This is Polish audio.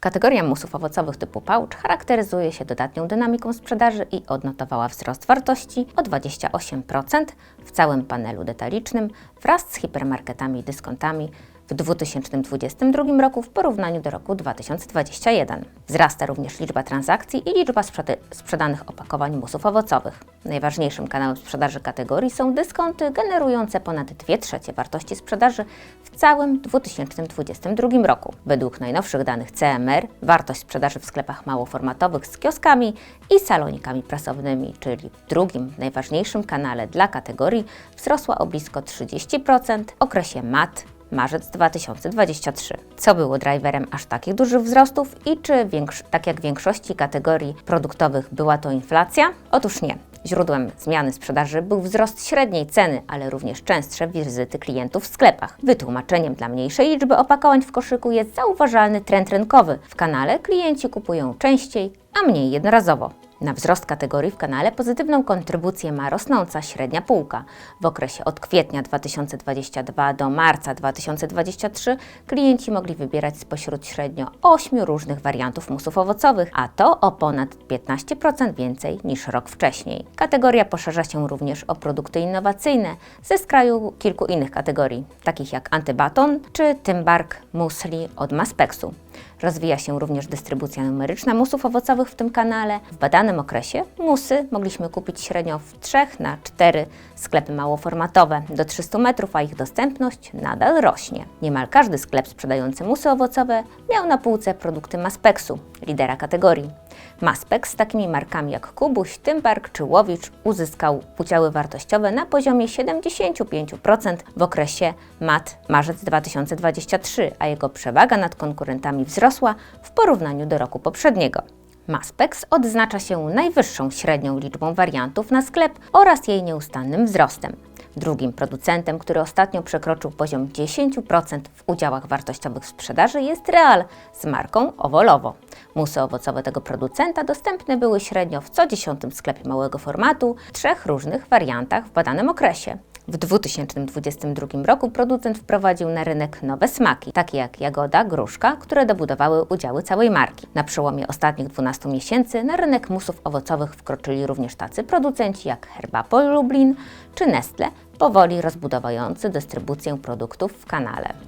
Kategoria musów owocowych typu pouch charakteryzuje się dodatnią dynamiką sprzedaży i odnotowała wzrost wartości o 28% w całym panelu detalicznym wraz z hipermarketami i dyskontami w 2022 roku w porównaniu do roku 2021. Wzrasta również liczba transakcji i liczba sprzeda- sprzedanych opakowań musów owocowych. Najważniejszym kanałem sprzedaży kategorii są dyskonty generujące ponad 2 trzecie wartości sprzedaży w całym 2022 roku. Według najnowszych danych CMR wartość sprzedaży w sklepach małoformatowych z kioskami i salonikami prasowymi, czyli drugim najważniejszym kanale dla kategorii, wzrosła o blisko 30% w okresie MAT marzec 2023. Co było driverem aż takich dużych wzrostów i czy tak jak w większości kategorii produktowych była to inflacja? Otóż nie. Źródłem zmiany sprzedaży był wzrost średniej ceny, ale również częstsze wizyty klientów w sklepach. Wytłumaczeniem dla mniejszej liczby opakowań w koszyku jest zauważalny trend rynkowy. W kanale klienci kupują częściej, a mniej jednorazowo. Na wzrost kategorii w kanale pozytywną kontrybucję ma rosnąca średnia półka. W okresie od kwietnia 2022 do marca 2023 klienci mogli wybierać spośród średnio 8 różnych wariantów musów owocowych, a to o ponad 15% więcej niż rok wcześniej. Kategoria poszerza się również o produkty innowacyjne ze skraju kilku innych kategorii, takich jak antybaton czy Tymbark Musli od Maspexu. Rozwija się również dystrybucja numeryczna musów owocowych w tym kanale. W badanym okresie musy mogliśmy kupić średnio w 3 na 4 sklepy małoformatowe do 300 metrów, a ich dostępność nadal rośnie. Niemal każdy sklep sprzedający musy owocowe miał na półce produkty Maspexu, lidera kategorii. Maspex z takimi markami jak Kubuś, Tymbark czy Łowicz uzyskał udziały wartościowe na poziomie 75% w okresie MAT marzec 2023, a jego przewaga nad konkurentami wzrosła w porównaniu do roku poprzedniego. Maspex odznacza się najwyższą średnią liczbą wariantów na sklep oraz jej nieustannym wzrostem. Drugim producentem, który ostatnio przekroczył poziom 10% w udziałach wartościowych w sprzedaży jest Real z marką Owolowo. Musy owocowe tego producenta dostępne były średnio w co dziesiątym sklepie małego formatu, w trzech różnych wariantach w badanym okresie. W 2022 roku producent wprowadził na rynek nowe smaki, takie jak jagoda, gruszka, które dobudowały udziały całej marki. Na przełomie ostatnich 12 miesięcy na rynek musów owocowych wkroczyli również tacy producenci jak Herbapol Lublin czy Nestle, powoli rozbudowujący dystrybucję produktów w kanale.